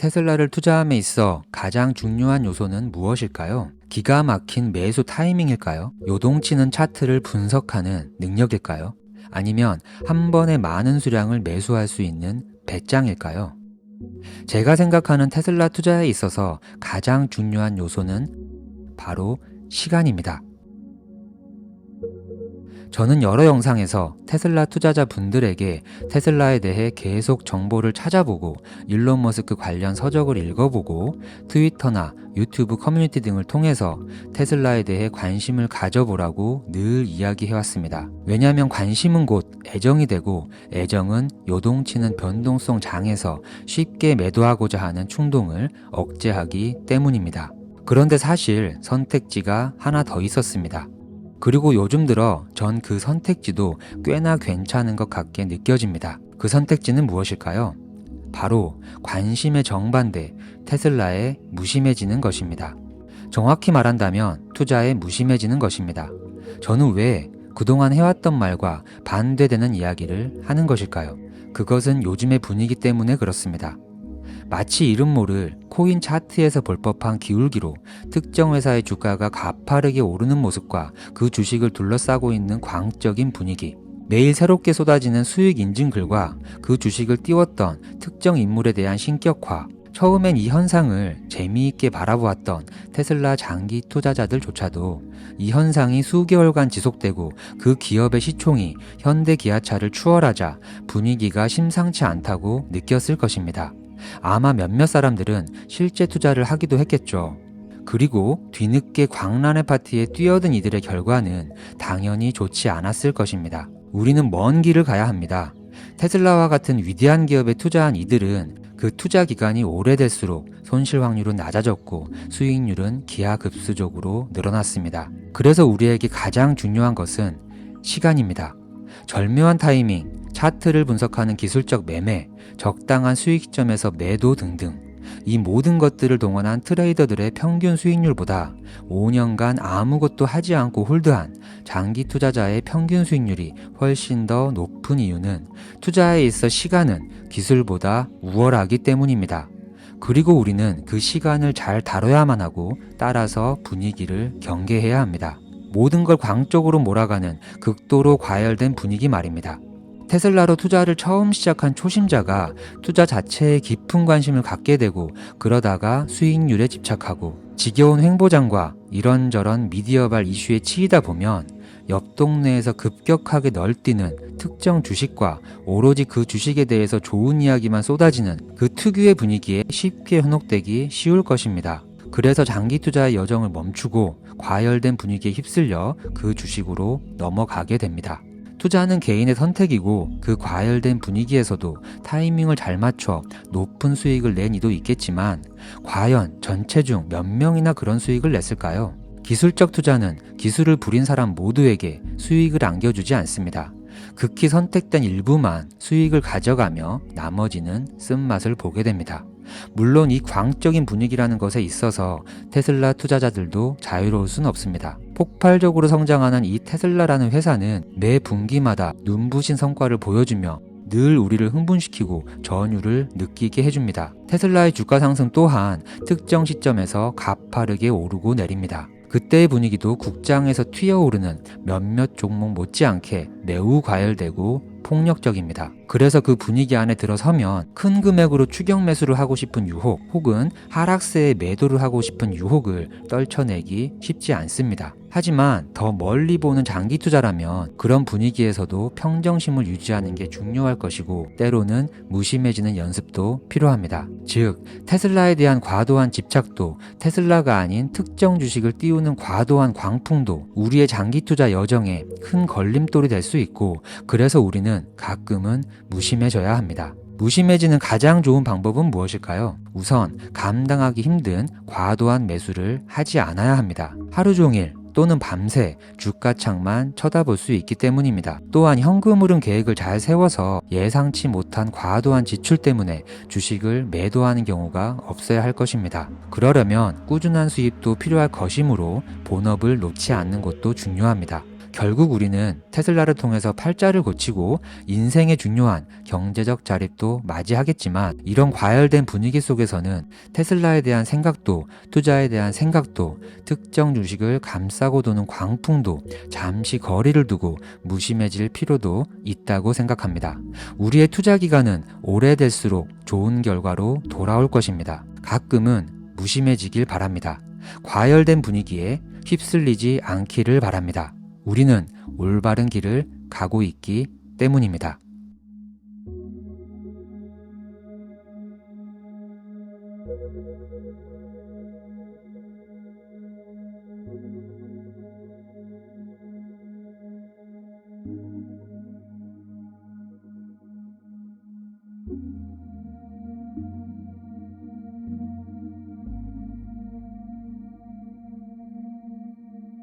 테슬라를 투자함에 있어 가장 중요한 요소는 무엇일까요? 기가 막힌 매수 타이밍일까요? 요동치는 차트를 분석하는 능력일까요? 아니면 한 번에 많은 수량을 매수할 수 있는 배짱일까요? 제가 생각하는 테슬라 투자에 있어서 가장 중요한 요소는 바로 시간입니다. 저는 여러 영상에서 테슬라 투자자 분들에게 테슬라에 대해 계속 정보를 찾아보고 일론 머스크 관련 서적을 읽어보고 트위터나 유튜브 커뮤니티 등을 통해서 테슬라에 대해 관심을 가져보라고 늘 이야기해왔습니다. 왜냐하면 관심은 곧 애정이 되고 애정은 요동치는 변동성 장에서 쉽게 매도하고자 하는 충동을 억제하기 때문입니다. 그런데 사실 선택지가 하나 더 있었습니다. 그리고 요즘 들어 전 그 선택지도 꽤나 괜찮은 것 같게 느껴집니다. 그 선택지는 무엇일까요? 바로 관심의 정반대 테슬라에 무심해지는 것입니다. 정확히 말한다면 투자에 무심해지는 것입니다. 저는 왜 그동안 해왔던 말과 반대되는 이야기를 하는 것일까요? 그것은 요즘의 분위기 때문에 그렇습니다. 마치 이름 모를 코인 차트에서 볼 법한 기울기로 특정 회사의 주가가 가파르게 오르는 모습과 그 주식을 둘러싸고 있는 광적인 분위기, 매일 새롭게 쏟아지는 수익 인증 글과 그 주식을 띄웠던 특정 인물에 대한 신격화, 처음엔 이 현상을 재미있게 바라보았던 테슬라 장기 투자자들조차도 이 현상이 수개월간 지속되고 그 기업의 시총이 현대 기아차를 추월하자 분위기가 심상치 않다고 느꼈을 것입니다. 아마 몇몇 사람들은 실제 투자를 하기도 했겠죠. 그리고 뒤늦게 광란의 파티에 뛰어든 이들의 결과는 당연히 좋지 않았을 것입니다. 우리는 먼 길을 가야 합니다. 테슬라와 같은 위대한 기업에 투자한 이들은 그 투자 기간이 오래될수록 손실 확률은 낮아졌고 수익률은 기하급수적으로 늘어났습니다. 그래서 우리에게 가장 중요한 것은 시간입니다. 절묘한 타이밍, 차트를 분석하는 기술적 매매, 적당한 수익 시점에서 매도 등등 이 모든 것들을 동원한 트레이더들의 평균 수익률보다 5년간 아무것도 하지 않고 홀드한 장기 투자자의 평균 수익률이 훨씬 더 높은 이유는 투자에 있어 시간은 기술보다 우월하기 때문입니다. 그리고 우리는 그 시간을 잘 다뤄야만 하고 따라서 분위기를 경계해야 합니다. 모든 걸 광적으로 몰아가는 극도로 과열된 분위기 말입니다. 테슬라로 투자를 처음 시작한 초심자가 투자 자체에 깊은 관심을 갖게 되고 그러다가 수익률에 집착하고 지겨운 횡보장과 이런저런 미디어발 이슈에 치이다 보면 옆 동네에서 급격하게 널뛰는 특정 주식과 오로지 그 주식에 대해서 좋은 이야기만 쏟아지는 그 특유의 분위기에 쉽게 현혹되기 쉬울 것입니다. 그래서 장기 투자의 여정을 멈추고 과열된 분위기에 휩쓸려 그 주식으로 넘어가게 됩니다. 투자는 개인의 선택이고 그 과열된 분위기에서도 타이밍을 잘 맞춰 높은 수익을 낸 이도 있겠지만 과연 전체 중 몇 명이나 그런 수익을 냈을까요? 기술적 투자는 기술을 부린 사람 모두에게 수익을 안겨주지 않습니다. 극히 선택된 일부만 수익을 가져가며 나머지는 쓴맛을 보게 됩니다. 물론 이 광적인 분위기라는 것에 있어서 테슬라 투자자들도 자유로울 순 없습니다. 폭발적으로 성장하는 이 테슬라라는 회사는 매 분기마다 눈부신 성과를 보여주며 늘 우리를 흥분시키고 전율을 느끼게 해줍니다. 테슬라의 주가 상승 또한 특정 시점에서 가파르게 오르고 내립니다. 그때의 분위기도 국장에서 튀어오르는 몇몇 종목 못지않게 매우 과열되고 폭력적입니다. 그래서 그 분위기 안에 들어서면 큰 금액으로 추격 매수를 하고 싶은 유혹 혹은 하락세에 매도를 하고 싶은 유혹을 떨쳐내기 쉽지 않습니다. 하지만 더 멀리 보는 장기 투자라면 그런 분위기에서도 평정심을 유지하는 게 중요할 것이고 때로는 무심해지는 연습도 필요합니다. 즉, 테슬라에 대한 과도한 집착도 테슬라가 아닌 특정 주식을 띄우는 과도한 광풍도 우리의 장기 투자 여정에 큰 걸림돌이 될 수 있고 그래서 우리는 가끔은 무심해져야 합니다. 무심해지는 가장 좋은 방법은 무엇일까요? 우선 감당하기 힘든 과도한 매수를 하지 않아야 합니다. 하루 종일 또는 밤새 주가창만 쳐다볼 수 있기 때문입니다. 또한 현금 흐름 계획을 잘 세워서 예상치 못한 과도한 지출 때문에 주식을 매도하는 경우가 없어야 할 것입니다. 그러려면 꾸준한 수입도 필요할 것이므로 본업을 놓지 않는 것도 중요합니다. 결국 우리는 테슬라를 통해서 팔자를 고치고 인생의 중요한 경제적 자립도 맞이하겠지만 이런 과열된 분위기 속에서는 테슬라에 대한 생각도 투자에 대한 생각도 특정 주식을 감싸고 도는 광풍도 잠시 거리를 두고 무심해질 필요도 있다고 생각합니다. 우리의 투자 기간은 오래될수록 좋은 결과로 돌아올 것입니다. 가끔은 무심해지길 바랍니다. 과열된 분위기에 휩쓸리지 않기를 바랍니다. 우리는 올바른 길을 가고 있기 때문입니다. 음.